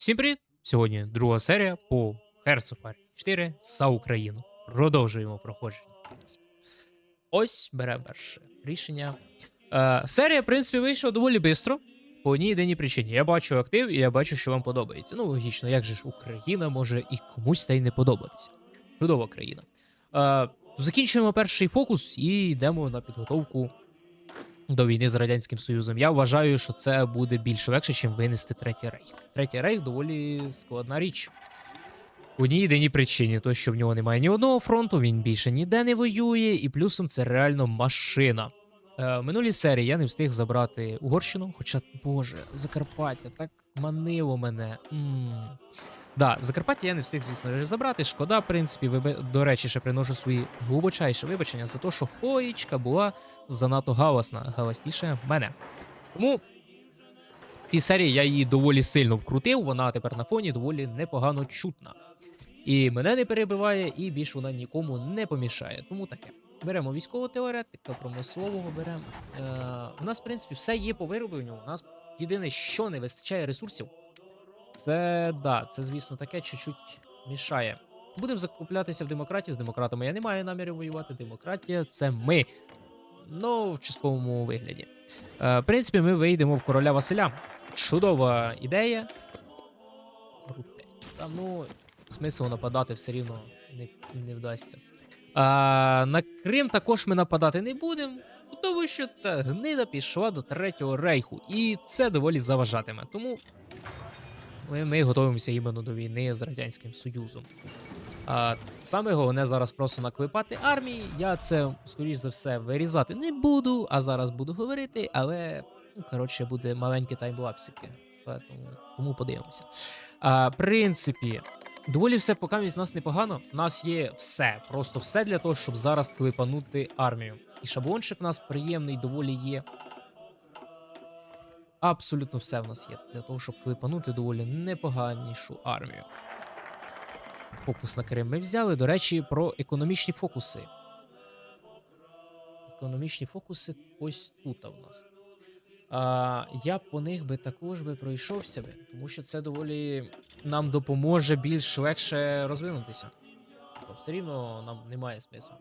Всім привіт! Сьогодні друга серія по Hearts of 4 за Україну. Продовжуємо проходження. Ось бере перше рішення. Е, серія, в принципі, вийшла доволі швидко. По одній єдиній причині. Я бачу актив і я бачу, що вам подобається. Ну, логічно, як же ж Україна може і комусь та й не подобатися. Чудова країна. Е, закінчуємо перший фокус і йдемо на підготовку до війни з Радянським Союзом. Я вважаю, що це буде більш легше, ніж винести третій рейх. Третій рейх доволі складна річ. У одній єдиній причині, то що в нього немає ні одного фронту, він більше ніде не воює, і плюсом це реально машина. Е, минулій серії я не встиг забрати Угорщину, хоча, боже, Закарпаття так манило мене. м Да, Закарпаття я не встиг, звісно забрати. Шкода, в принципі, виби... до речі, ще приношу свої глибочайші вибачення за те, що хоєчка була занадто галасна, галасніше мене. Тому в цій серії я її доволі сильно вкрутив, вона тепер на фоні доволі непогано чутна. І мене не перебиває, і більш вона нікому не помішає. Тому таке. Беремо військового теоретика, промислового беремо. Е, у нас, в принципі, все є по виробленню. У нас єдине, що не вистачає ресурсів. Це да, це, звісно, таке чуть-чуть мішає. Будемо закуплятися в демократію. З демократами я не маю наміру воювати. Демократія це ми. Ну, в частковому вигляді. Е, в принципі, ми вийдемо в короля Василя. Чудова ідея. Там, ну, смисл нападати все рівно не, не вдасться. А, на Крим також ми нападати не будемо, тому що ця гнида пішла до третього рейху, і це доволі заважатиме. Тому ми, готуємося іменно до війни з Радянським Союзом. А, саме головне зараз просто наклепати армії. Я це, скоріш за все, вирізати не буду, а зараз буду говорити, але, ну, коротше, буде маленькі таймлапсики. Тому, тому подивимося. А, в принципі, доволі все в нас непогано. У нас є все, просто все для того, щоб зараз клепанути армію. І шаблончик у нас приємний, доволі є. Абсолютно все в нас є для того, щоб клепанути доволі непоганішу армію. Фокус на Крим ми взяли. До речі, про економічні фокуси. Економічні фокуси ось тут у нас. А, я по них би також би пройшовся би, тому що це доволі нам допоможе більш легше розвинутися. Тобто все рівно нам немає смислу.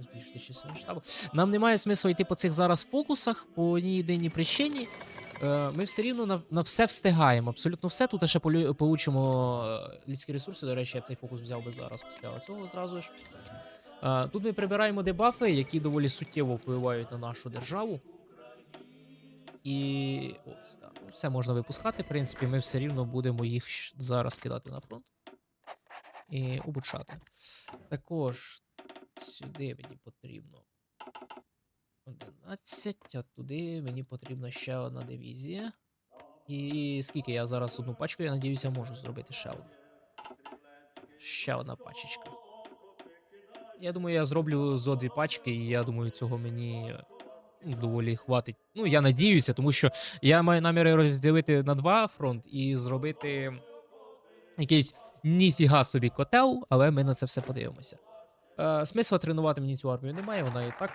Збільшити число штабу. Нам немає смислу йти по цих зараз фокусах по одній єдиній причині. Е, Ми все рівно на, на все встигаємо. Абсолютно все. Тут ще полю- получимо е, людські ресурси. До речі, я цей фокус взяв би зараз після цього зразу ж. Е, Тут ми прибираємо дебафи, які доволі суттєво впливають на нашу державу. І ось так. Все можна випускати. В принципі, ми все рівно будемо їх зараз кидати на фронт і обучати. Також сюди мені потрібно 11, а туди мені потрібна ще одна дивізія. І скільки я зараз одну пачку, я надіюся, можу зробити ще одну. Ще одна пачечка. Я думаю, я зроблю зо дві пачки, і я думаю, цього мені ну, доволі хватить. Ну, я надіюся, тому що я маю наміри розділити на два фронт і зробити якийсь ніфіга собі котел, але ми на це все подивимося. Е, смисла тренувати мені цю армію немає, вона і так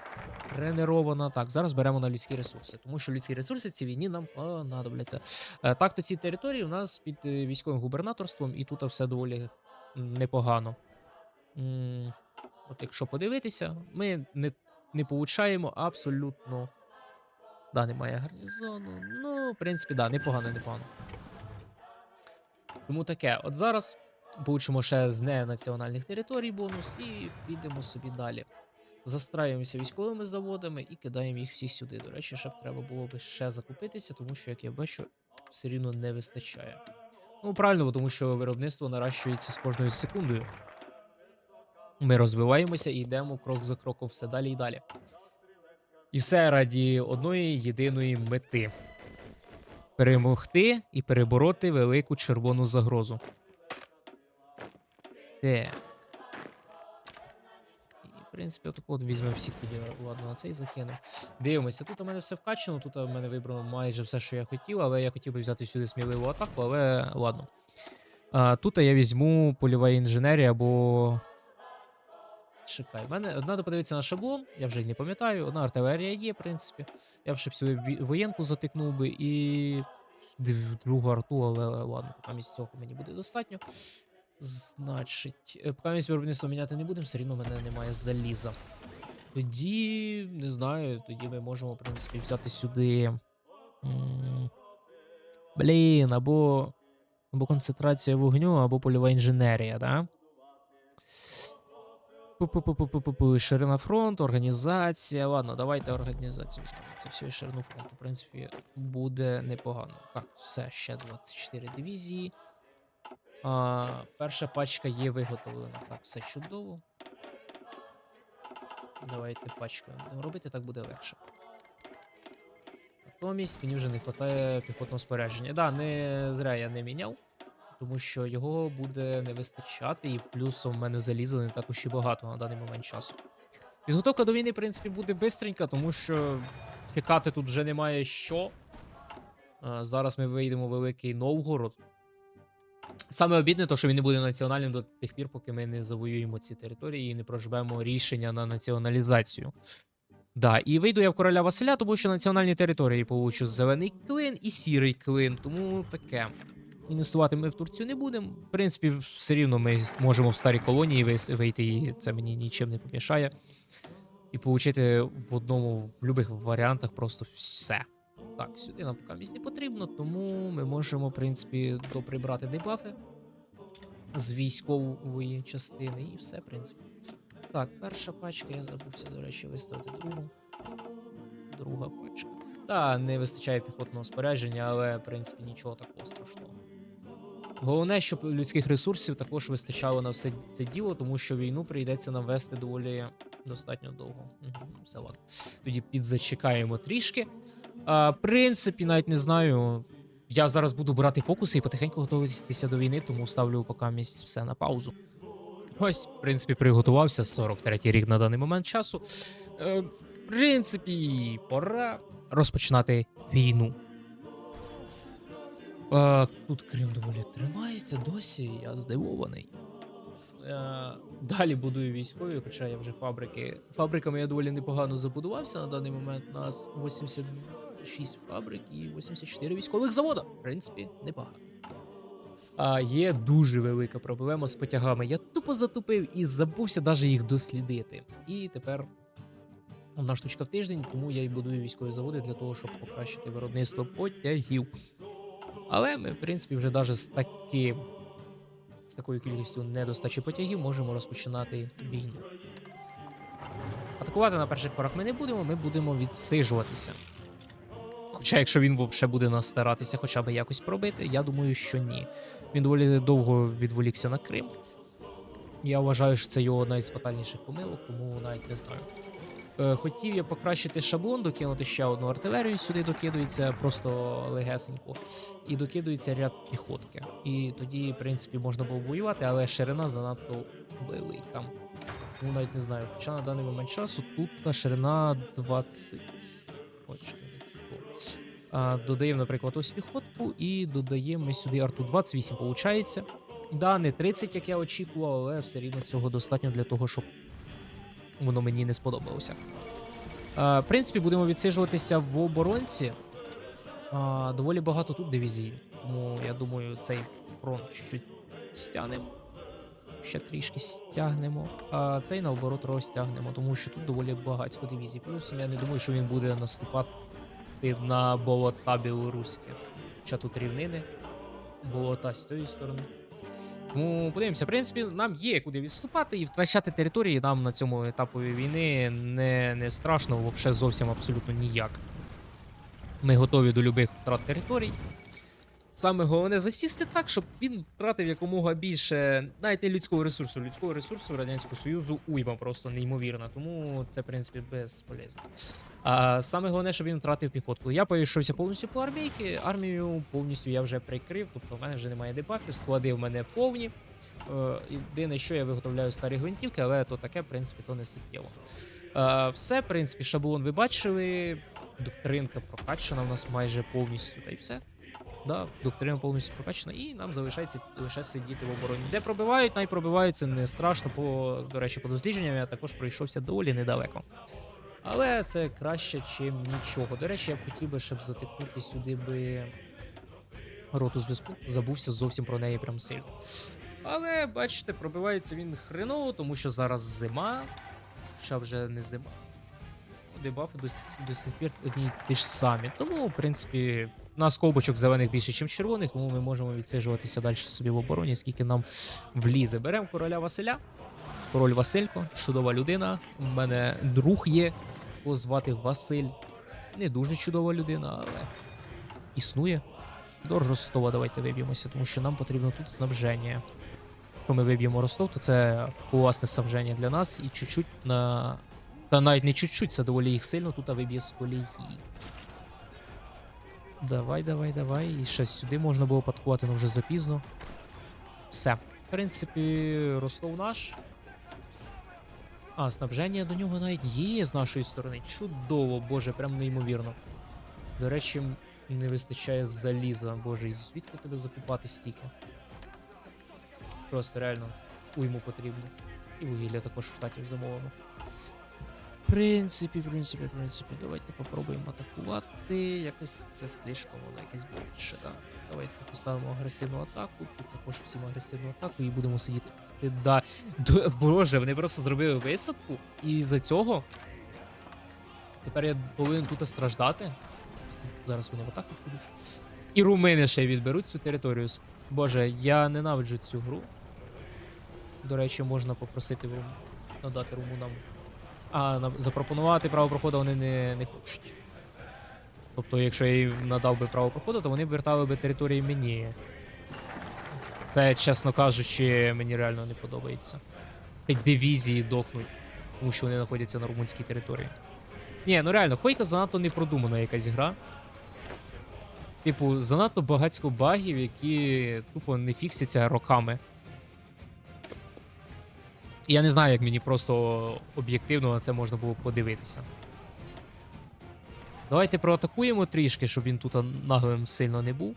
тренирована. Так, зараз беремо на людські ресурси, тому що людські ресурси в цій війні нам понадобляться. Е, так, то ці території у нас під е, військовим губернаторством, і тут все доволі непогано. От якщо подивитися, ми не, не получаємо абсолютно. Да, немає гарнізону. Ну, в принципі, да, непогано, непогано. Тому таке, от зараз получимо ще з ненаціональних територій бонус і підемо собі далі. Застраюємося військовими заводами і кидаємо їх всі сюди. До речі, ще б треба було би ще закупитися, тому що, як я бачу, все рівно не вистачає. Ну, правильно, тому що виробництво наращується з кожною секундою. Ми розвиваємося і йдемо крок за кроком все далі і далі. І все раді одної єдиної мети: перемогти і перебороти велику червону загрозу. Так. В принципі, отаку от візьмемо всіх тоді, ладно, на цей закинемо. Дивимося, тут у мене все вкачано, тут у мене вибрано майже все, що я хотів, але я хотів би взяти сюди сміливу атаку, але ладно. А, тут я візьму польова інженерія або. Чекай, мене треба подивитися на шаблон, я вже не пам'ятаю. Одна артилерія є, в принципі. Я б ще б сюди воєнку затикнув би і. другу арту, але ладно, замість цього мені буде достатньо. Значить, е, поки місць міняти не будемо, все рівно мене немає заліза. Тоді, не знаю, тоді ми можемо, в принципі, взяти сюди. м, Блін, або, або концентрація вогню, або польова інженерія, да? Ширина фронту, організація. Ладно, давайте організацію. Це все ширину фронту. В принципі, буде непогано. Так, все, ще 24 дивізії. А, перша пачка є виготовлена. Так, все чудово. Давайте пачкою будемо робити, так буде легше. Натомість мені вже не вистачає піхотного спорядження. Да, не зря я не міняв, тому що його буде не вистачати, і плюсом в мене заліза не так уж і багато на даний момент часу. Підготовка до війни, в принципі, буде бистренька, тому що чекати тут вже немає що. А, зараз ми вийдемо в Великий Новгород. Саме обідне, то, що він не буде національним до тих пір, поки ми не завоюємо ці території і не проживемо рішення на націоналізацію. Да, і вийду я в короля Василя, тому що національні території получу зелений клин і сірий клин, тому таке. Інвестувати ми в Турцію не будемо. В принципі, все рівно ми можемо в старі колонії вийти, і це мені нічим не помішає. І отримати в одному, в будь-яких варіантах просто все. Так, сюди нам поки місць не потрібно, тому ми можемо, в принципі, доприбрати дебафи з військової частини і все, в принципі. Так, перша пачка, я забувся, до речі, виставити другу. Друга пачка. Та, не вистачає піхотного спорядження, але, в принципі, нічого такого страшного. Головне, щоб людських ресурсів також вистачало на все це діло, тому що війну прийдеться нам вести доволі достатньо довго. Угу, все ладно. Тоді підзачекаємо трішки. А, в принципі, навіть не знаю. Я зараз буду брати фокуси і потихеньку готуватися до війни, тому ставлю поки місць все на паузу. Ось, в принципі, приготувався 43-й рік на даний момент часу. Е, в принципі, пора розпочинати війну. Е, тут Крим доволі тримається досі, я здивований. Е, далі будую військові, хоча я вже фабрики. Фабриками я доволі непогано забудувався на даний момент. У нас 86 фабрик і 84 військових завода. В принципі, непогано. А є дуже велика проблема з потягами. Я тупо затупив і забувся навіть їх дослідити. І тепер одна штучка в тиждень, тому я і будую військові заводи для того, щоб покращити виробництво потягів. Але ми, в принципі, вже навіть з таким з такою кількістю недостачі потягів можемо розпочинати війну. Атакувати на перших порах ми не будемо, ми будемо відсижуватися. Хоча, якщо він взагалі буде нас старатися хоча б якось пробити, я думаю, що ні. Він доволі довго відволікся на Крим. Я вважаю, що це його одна із фатальніших помилок, тому навіть не знаю. Е, хотів я покращити шаблон, докинути ще одну артилерію, сюди докидується просто легесенько. І докидується ряд піхотки. І тоді, в принципі, можна було воювати, але ширина занадто велика. Тому навіть не знаю. Хоча на даний момент часу тут та ширина 20. Ой, що не то. А, додаємо, наприклад, ось піхотку, і додаємо сюди арту 28, виходить. Да, не 30, як я очікував, але все рівно цього достатньо для того, щоб воно мені не сподобалося. А, в принципі, будемо відсиджуватися в оборонці. А, доволі багато тут дивізій. Тому я думаю, цей фронт чуть-чуть стягнемо. Ще трішки стягнемо. А цей наоборот розтягнемо, тому що тут доволі багатько дивізій. Плюс я не думаю, що він буде наступати на болота білоруське. Хоча тут рівнини, болота з цієї сторони. Тому подивимося, в принципі, нам є куди відступати і втрачати території нам на цьому етапі війни не, не страшно, взагалі зовсім абсолютно ніяк. Ми готові до любих втрат територій. Саме головне засісти так, щоб він втратив якомога більше навіть не людського ресурсу. Людського ресурсу Радянського Союзу уйма просто неймовірна, тому це, в принципі, безполезно. А саме головне, щоб він втратив піхотку. Я перейшовся повністю по армійки. Армію повністю я вже прикрив, тобто в мене вже немає дебафів, склади в мене повні. Е, Єдине, що я виготовляю старі гвинтівки, але то таке, в принципі, то не суттєво. Е, Все, в принципі, шаблон ви бачили. Доктринка прокачана у нас майже повністю, та й все. Да, доктрина повністю прокачана, і нам залишається лише сидіти в обороні. Де пробивають, най пробивають, це не страшно. По, до речі, по дослідженням я також пройшовся доволі недалеко. Але це краще, чим нічого. До речі, я б хотів би, щоб затикнути сюди би роту зв'язку. Забувся зовсім про неї прям сильно. Але бачите, пробивається він хреново, тому що зараз зима. Хоча вже не зима. Дебафи до, до сих пір одні ті ж самі. Тому, в принципі, нас ковбочок зелених більше, ніж червоних, тому ми можемо відсиджуватися далі собі в обороні, скільки нам влізе. Беремо короля Василя. Король Василько, чудова людина. У мене друг є, його звати Василь. Не дуже чудова людина, але існує. До Ростова давайте виб'ємося, тому що нам потрібно тут снабження. Якщо ми виб'ємо Ростов, то це класне снабження для нас і чуть-чуть на. Та навіть не чуть-чуть, це доволі їх сильно тут виб'є з колії. Давай, давай, давай. І ще сюди можна було подкувати, але вже запізно. Все. В принципі, Ростов наш. А, снабження до нього навіть є з нашої сторони. Чудово, боже, прям неймовірно. До речі, не вистачає заліза, боже, і звідки тебе закупати стільки? Просто реально уйму потрібно. І вугілля також в штатів замовлено. Принципі, принципі, принципі, давайте попробуємо атакувати. Якось це слишком воно якесь більше, да. Давайте поставимо агресивну атаку. Тут також всім агресивну атаку і будемо сидіти. Да. Боже, вони просто зробили висадку, і за цього тепер я повинен тут страждати. Зараз вони в атаку підуть. І румини ще відберуть цю територію. Боже, я ненавиджу цю гру. До речі, можна попросити надати румунам. А, запропонувати право проходу вони не, не хочуть. Тобто, якщо я їм надав би право проходу, то вони б вертали би території мені. Це, чесно кажучи, мені реально не подобається. Хай дивізії дохнуть, тому що вони знаходяться на румунській території. Ні, ну реально, Хойка занадто не продумана якась гра. Типу, занадто багатько багів, які тупо не фіксяться роками. І я не знаю, як мені просто об'єктивно на це можна було подивитися. Давайте проатакуємо трішки, щоб він тут наглим сильно не був.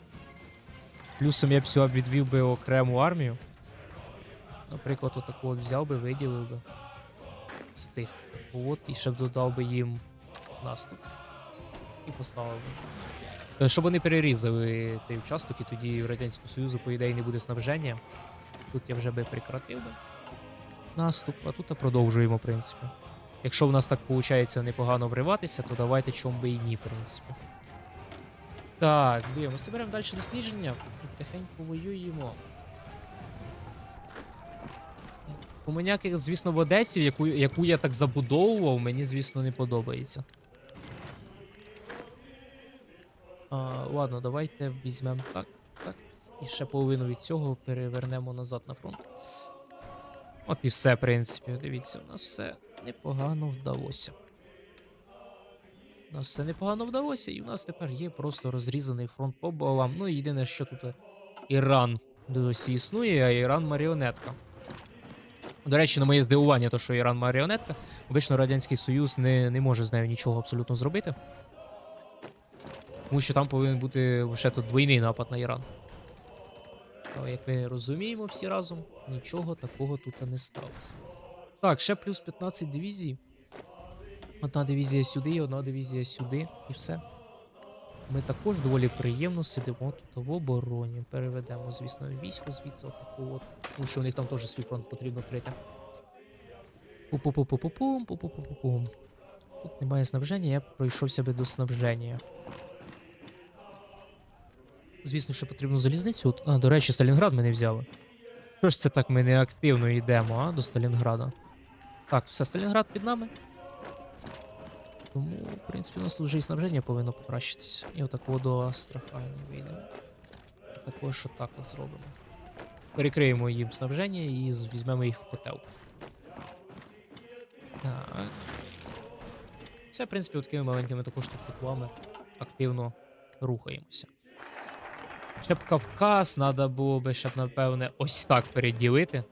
Плюсом я б сюди відвів би окрему армію. Наприклад, отаку от взяв би, виділив би з цих от, і ще б додав би їм наступ. І поставив би. Е, Щоб вони перерізали цей участок, і тоді в Радянського Союзу, по ідеї, не буде снабження. Тут я вже би прекратив би наступ, а тут продовжуємо, в принципі. Якщо в нас так виходить непогано вриватися, то давайте чому би і ні, в принципі. Так, дивимося, беремо далі дослідження. Тихенько воюємо. Комуняки, звісно, в Одесі, яку, яку я так забудовував, мені, звісно, не подобається. А, ладно, давайте візьмемо так, так. І ще половину від цього перевернемо назад на фронт. От і все, в принципі. Дивіться, у нас все непогано вдалося. У нас все непогано вдалося, і у нас тепер є просто розрізаний фронт по балам. Ну, єдине, що тут е, Іран досі існує, а Іран маріонетка. До речі, на моє здивування, то що Іран маріонетка, обично Радянський Союз не, не може з нею нічого абсолютно зробити. Тому що там повинен бути лише тут двойний напад на Іран. Але як ми розуміємо всі разом, нічого такого тут не сталося. Так, ще плюс 15 дивізій. Одна дивізія сюди, і одна дивізія сюди, і все. Ми також доволі приємно сидимо тут в обороні. Переведемо, звісно, військо звідси отаку от. Тому що у них там теж свій фронт потрібно крити. Пу-пу-пу-пу-пум, пу-пу-пу-пум. Тут немає снабження, я пройшовся би до снабження. Звісно, що потрібно залізницю. А, до речі, Сталінград ми не взяли. Що ж це так ми не активно йдемо, а, до Сталінграда? Так, все, Сталінград під нами. Тому, в принципі, у нас тут вже і снабження повинно покращитися. І отако до Астрахані вийдемо. Також отак от зробимо. Перекриємо їм снабження і візьмемо їх в котел. Так. Все, в принципі, такими маленькими також тут активно рухаємося. Ще б Кавказ треба було би ще б, напевне, ось так переділити.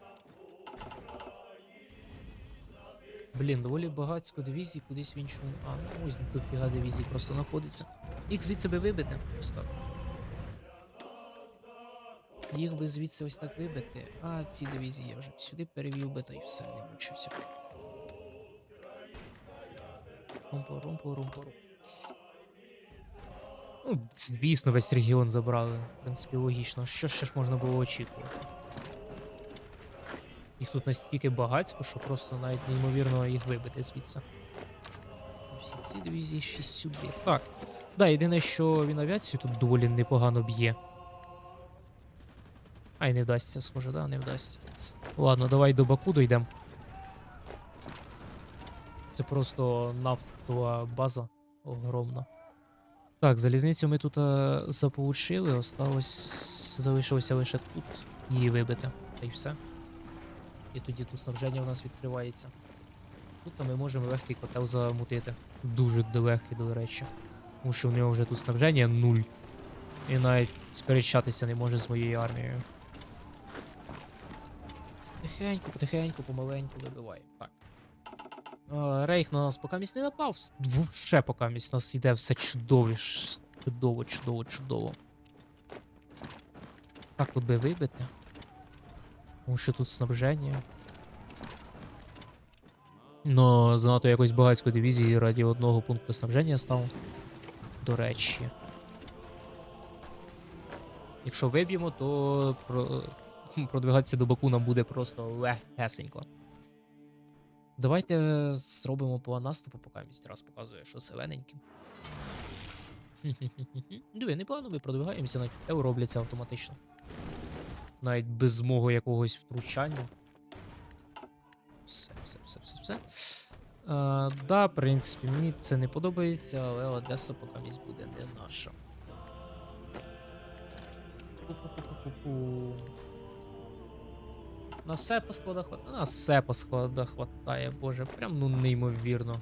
Блін, доволі багатько дивізій кудись в іншому. А, ну ось тут фіга дивізій просто знаходиться. Їх звідси би вибити. Ось так. Їх би звідси ось так вибити. А ці дивізії я вже сюди перевів би, то і все, не мучився. Румпо, румпо, румпо, румпо. Ну, звісно, весь регіон забрали. В принципі, логічно. Що ще ж можна було очікувати? Їх тут настільки багатько, що просто навіть неймовірно їх вибити звідси. Всі ці дивізії ще сюди. Так. Да, єдине, що він авіацію тут доволі непогано б'є. Ай, не вдасться, схоже, да, не вдасться. Ладно, давай до Баку дійдемо. Це просто нафтова база огромна. Так, залізницю ми тут е, заполучили, осталось. Залишилося лише тут її вибити. Та й все. І тоді тут снабження у нас відкривається. Тут ми можемо легкий котел замутити. Дуже легкий, до речі. Тому що в нього вже тут снабження нуль. І навіть сперечатися не може з моєю армією. Тихенько, потихеньку, помаленьку вибиває. Так. Е, Рейх на нас поки місць не напав. Ще поки місць нас іде все чудовіш. Чудово, чудово, чудово. Так тут би вибити. Тому що тут снабження. Но занадто якось багатської дивізії раді одного пункту снабження стало. До речі. Якщо виб'ємо, то про... продвигатися до Баку нам буде просто легесенько. Давайте зробимо план наступу, поки місць раз показує, що зелененьким. Диви, непогано ми продвигаємося, навіть те робляться автоматично. Навіть без мого якогось втручання. Все, все, все, все, все. А, да, в принципі, мені це не подобається, але Одеса поки місць буде не наша. Пу-пу-пу-пу-пу. На все по складах хватає. На все по складах хватає, боже, прям ну неймовірно.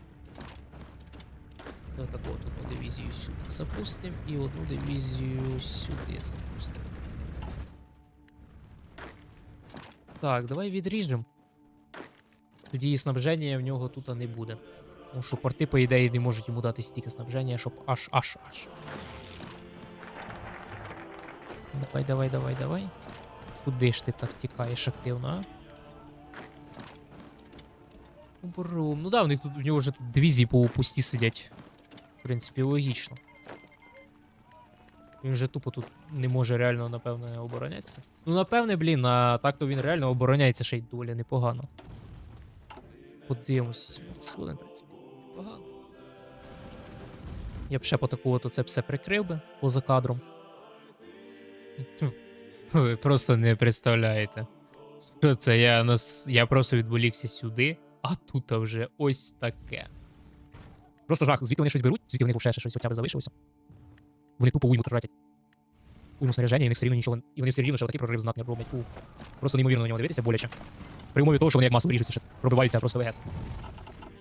Так, от одну дивізію сюди запустимо і одну дивізію сюди запустимо. Так, давай відріжемо. Тоді і снабження в нього тут не буде. Тому що порти, по ідеї, не можуть йому дати стільки снабження, щоб аж аж аж. Давай, давай, давай, давай. Куди ж ти так тікаєш активно, а? Брум. Ну да, в них тут в нього вже тут дивізії по пусті сидять. В принципі, логічно. Він же тупо тут не може реально, напевне, оборонятися. Ну, напевне, блін, а так то він реально обороняється ще й доволі непогано. Подивимося, 17 хвилин, в непогано. Я б ще по такого то це все прикрив би поза кадром. Ви просто не представляєте. Що це? Я нас. Я просто відволікся сюди, а тут вже ось таке. Просто жах, звідки вони щось беруть, звідки вони ще щось хоча б залишилося. Вони тупо уйму тратять. Уйму снарядження, і в них все рівно нічого. І вони все рівно ще такий прорив знатний роблять. Фу. Просто неймовірно на нього дивитися боляче. При умові того, що вони як масово ріжуться, ще пробиваються просто ВГС.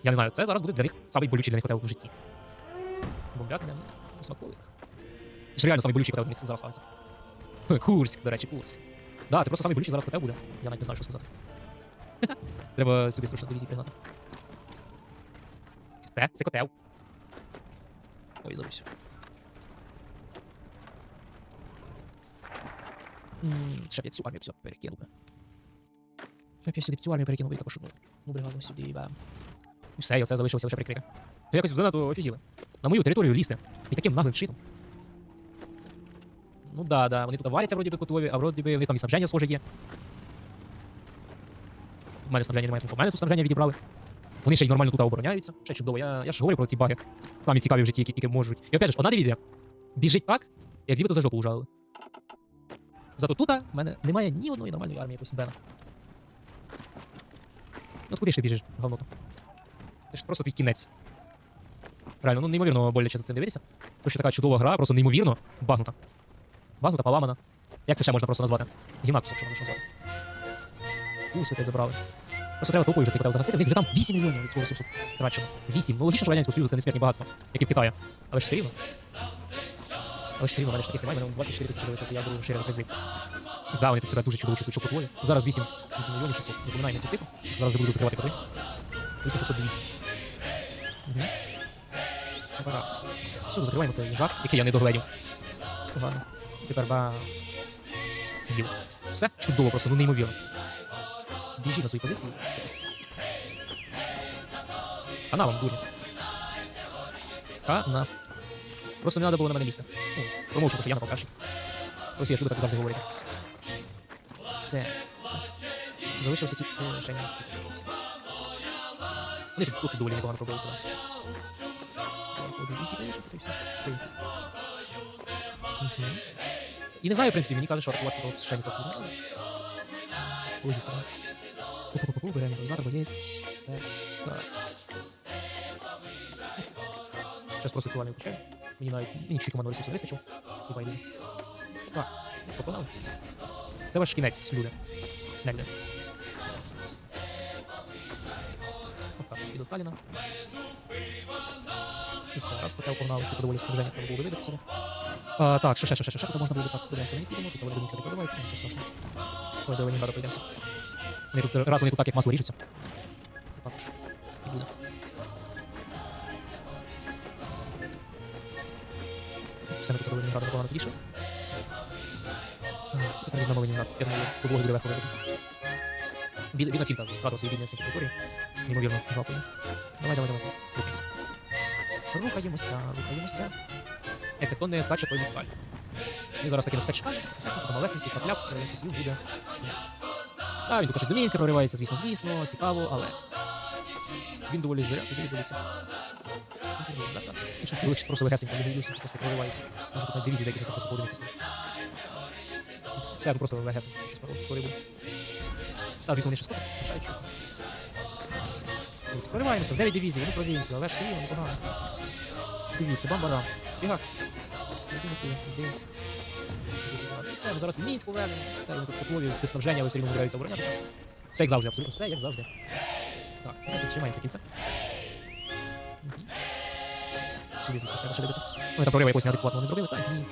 Я не знаю, це зараз буде для них самий болючий для них котел в житті. Бомбятне, смаколик. Це реально самий болючий котел для них зараз станеться. Курськ, до речі, Курськ. Да, це просто самий болючий зараз котел буде. Я навіть не знаю, що сказати. Треба собі срочно дивізії пригнати. Це все, це котел. Ой, забувся. Ще я цю армію все перекинув би. Ще я сюди цю армію перекинув би і також одну. Ну, бригаду сюди, і бам. І все, і оце залишилося лише прикрити. То якось туди то офігіли. На мою територію лізти. І таким наглим чином. Ну да, да, вони тут варяться вроді би котові, а вроді би в них там і снабження схоже є. У мене снабження немає, тому що в мене тут снабження відібрали. Вони ще й нормально тут обороняються. Ще чудово. Я, я ж говорю про ці баги. Самі цікаві в житті, які тільки можуть. І опять же, одна дивізія біжить так, як ніби то за жопу ужалили. Зато тут в мене немає ні одної нормальної армії якось Бена. Ну куди ж ти біжиш, говното? Це ж просто твій кінець. Реально, ну неймовірно боляче за цим дивитися. Тому що така чудова гра, просто неймовірно багнута. Багнута, поламана. Як це ще можна просто назвати? Гімнакусом, що можна назвати. Ус опять забрали. Просто треба толпою вже цей котел загасити. В них вже там 8 мільйонів від цього ресурсу втрачено. 8. Ну логічно, що Радянського Союзу це несмертні багатство, як і в Китаї. Але ж все рівно. Але ж все рівно, мене ж таких немає, мене 24 тисячі залишилося, я беру шире призив. Да, вони тут себе дуже чудово чувствують, що потвої. Зараз 8, 8 мільйонів 600. Запам'ятаємо цю цифру, що зараз вже буду закривати коти. 8 600 200. Угу. Все, закриваємо цей жах, який я не догледів. Погано. Тепер ба... З'їв. Все чудово, просто ну неймовірно. Біжіть на свої позиції. Хана вам дурі. Хана. Просто не треба було на мене лізти. Ну, промовчу, що я напав перший. Ось я ж люблю так завжди говорити. Де? Все. Залишився тільки Женя. Вони тут, тут доволі непогано пробилися. Мгм. І не знаю, в принципі, мені каже, що рахувати було до Шені по цьому. Логісно. Пу-пу-пу-пу, беремо імпровізатор, боєць. Так. Зараз просто сексуальний включаю. Мені навіть мені чуть команду ресурсу вистачило. І байду. Так, що погнали? Це ваш кінець, люди. Не люди. Отак, і Таліна. І все, раз котел погнали, тут доволі сниження треба було виведати собі. А, так, що ще, що ще, що ще, тут можна було так, Ленця не підемо, тут Володимирця не подобається, нічого страшного. Ой, до Ленінграда пройдемося. Вони тут, раз вони тут так, як масло ріжуться. Також. І буде. Все, ми тут до Ленінграда непогано підійшли. Так, тепер візьмемо Ленінград. Я думаю, з облоги буде легко виведати. Бід- Бідна фінка втратила свої бідні території. Неймовірно жалкою. Давай, давай, давай. Рухайся. Рухаємося, рухаємося. Хто не скаче, той не скаль. Він зараз такими скачками, потім малесенький капляк, Радянський Союз буде кінець. А, він тут щось до проривається, звісно, звісно, цікаво, але він доволі зря, доволі доволі щоб лише просто легесенько, не боюся, просто проривається. Може тут навіть дивізії декілька просто подивитися. Все, просто легесенько, щось прориву. А, звісно, вони ще скоро, лишають щось. Прориваємося, 9 дивізій, вони провінцію, але ж все рівно непогано. Дивіться, бамбара. Біга. Іди, іди, іди. Все, ми зараз Мінськ повернемо, все, вони тут потлові, виснаження, але все рівно збираються оборонятися. Все як завжди, абсолютно, все як завжди. Так, давайте зжимаємося кінця. Мгм. Сюди звідси треба ще добити. Вони там прориви якось неадекватно не зробили, так, ні.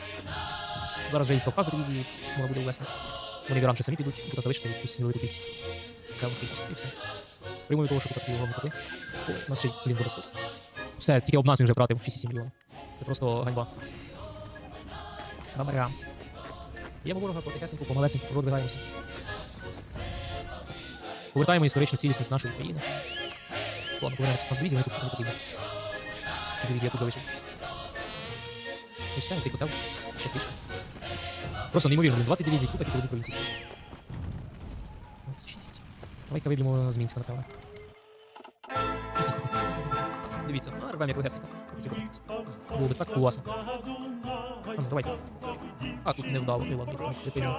Зараз вже і Кавказ дивізії можна буде увести. Вони вірам віранші самі підуть, тут залишити якусь невелику кількість. Певну кількість, і все. Прямою того, що тут такі головні коти. О, у нас ще й, блін, зараз. Все, тільки об нас він вже втратив 6,7 мільйонів. Це просто ганьба. Бамаря. Б'ємо ворога потихесеньку, помалесеньку, продвигаємося. Повертаємо історичну цілісність нашої країни. Ладно, повернемося на дивізії, вони тут не потрібні. Ці дивізії я тут залишив. І все, цей котел ще пішли. Просто неймовірно, 20 дивізій тут, а тільки провінції. 26. Давай-ка виб'ємо з Мінська, напевно. Дивіться, а рвем як легесенько. Було би так класно. А, ну, давайте. А, тут не вдало, і ладно, не.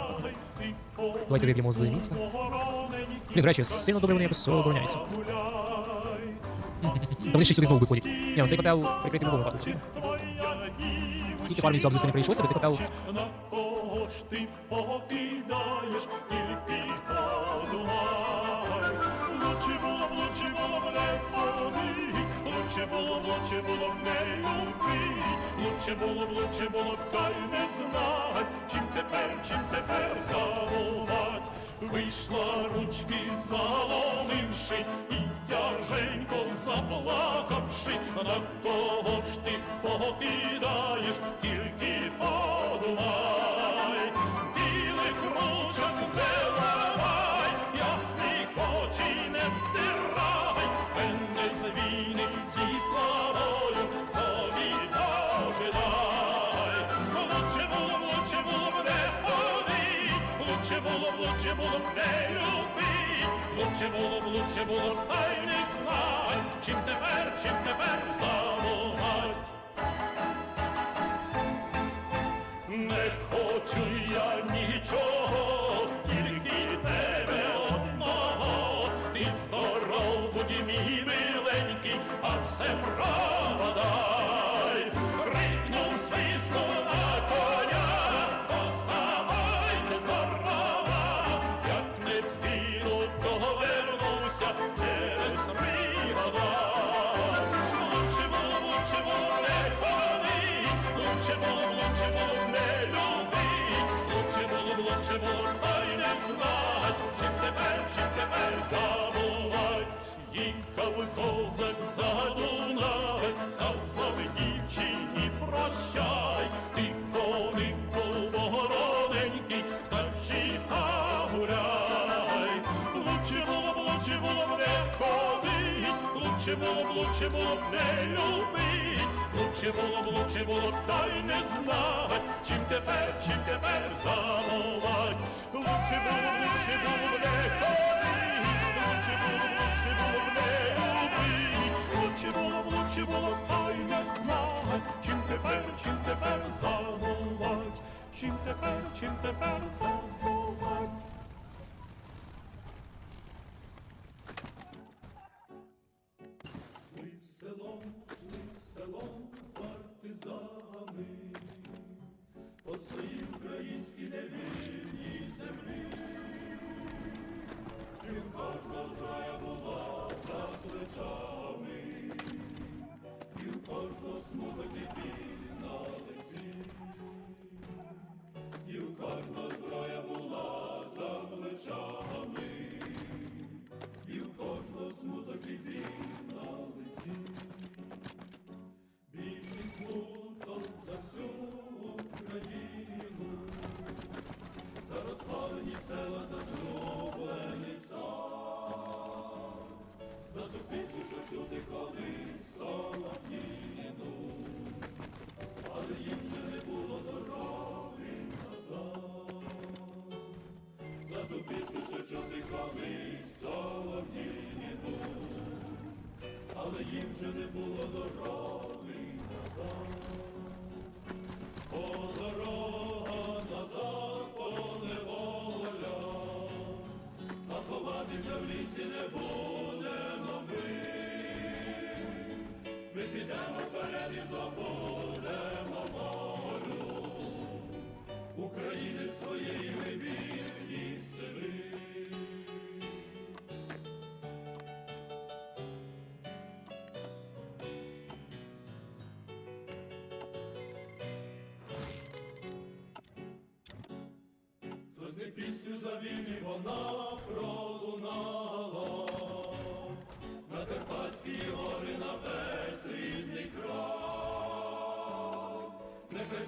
Давайте виб'ємо з Мінська. Блін, речі, сильно добре вони якось обороняються. Та вони ще сюди знову виходять. Ні, ну цей котел прикритий новому випадку. Скільки фармів сюди звести не прийшлося, бо цей котел лучше було б, лучше було б не люби, лучше було б, лучше було б, та й не знать, чим тепер, чим тепер забувать. Вийшла ручки заломивши, і тяженько заплакавши, на кого ж ти покидаєш, тільки подумай, не люби, лучше було б, лучше було б, ай не знай, чим тепер, чим тепер забувать. Не хочу я нічого, тільки тебе одного. Ти здоров, будь мій миленький, а все право тепер забувать. Їхав козак за Дунай, сказав дівчині прощай, ти конику вороненький, скачи та гуляй. Лучше було б, лучше було б не ходить, лучше було б, лучше було б не любить, лучше було б, лучше було б, та й не знать, чим тепер, чим тепер замовать. Лучше було б, лучше було б не ходить, лучше було б, лучше було б не любить, лучше було б, лучше було б, розпалені села, за зроблений сад, за ту пісню, що чути колись солов'їну, але їм вже не було дороги назад, за ту пісню, що чути колись солов'їну, але їм вже не було дороги підемо вперед і здобудемо волю України своєї ми вільні сини. Хтось не пісню за вільні вона пролунала,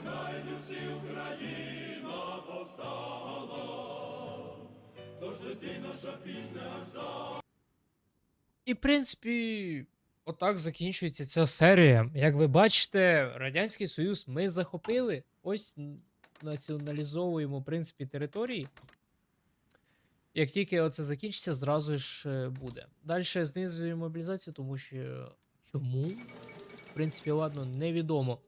знають усі Україна повстала, тож лети наша пісня за І, в принципі, отак закінчується ця серія. Як ви бачите, Радянський Союз ми захопили. Ось націоналізовуємо, в принципі, території. Як тільки оце закінчиться, зразу ж е, буде. Далі знизуємо мобілізацію, тому що чому? В принципі, ладно, невідомо.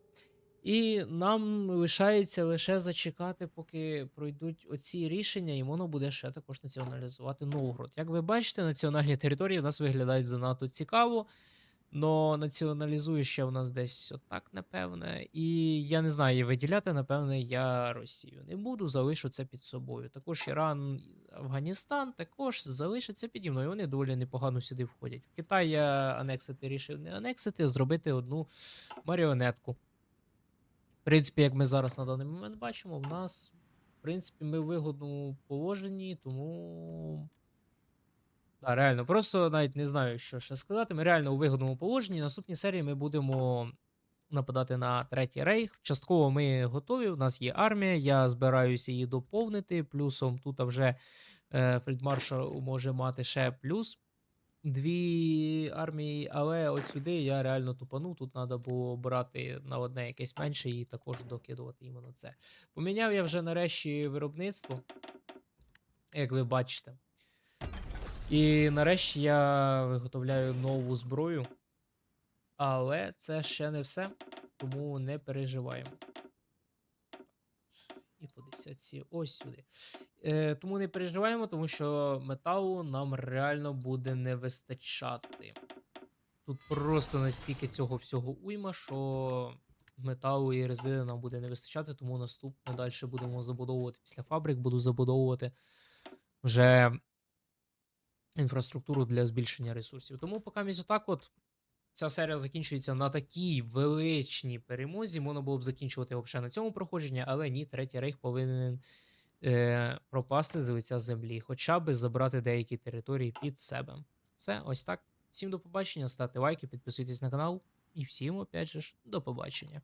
І нам лишається лише зачекати, поки пройдуть оці рішення, і воно буде ще також націоналізувати Новгород. Як ви бачите, національні території у нас виглядають занадто цікаво. Но націоналізує ще в нас десь отак, напевне. І я не знаю, виділяти, напевне, я Росію не буду, залишу це під собою. Також Іран, Афганістан також залишаться піді мною. Вони доволі непогано сюди входять. В Китай я анексити рішив не анексити, зробити одну маріонетку. Принципі, як ми зараз на даний момент бачимо, в нас, в принципі, ми в вигодному положенні, тому. Да, реально, просто навіть не знаю, що ще сказати. Ми реально у вигодному положенні. Наступній серії ми будемо нападати на третій рейх. Частково ми готові. У нас є армія. Я збираюся її доповнити. Плюсом тут вже е, фельдмаршал може мати ще плюс дві армії, але от сюди я реально тупану. Тут треба було брати на одне якесь менше і також докидувати іменно це. Поміняв я вже нарешті виробництво, як ви бачите. І нарешті я виготовляю нову зброю. Але це ще не все, тому не переживаємо. І по десятці ось сюди. Е, тому не переживаємо, тому що металу нам реально буде не вистачати. Тут просто настільки цього всього уйма, що металу і резини нам буде не вистачати, тому наступне далі будемо забудовувати після фабрик, буду забудовувати вже інфраструктуру для збільшення ресурсів. Тому поки місь отак от. Ця серія закінчується на такій величній перемозі. Можна було б закінчувати взагалі на цьому проходженні, але ні, третій рейх повинен е, пропасти з лиця землі, хоча б забрати деякі території під себе. Все, ось так. Всім до побачення, ставте лайки, підписуйтесь на канал. І всім, опять же, до побачення.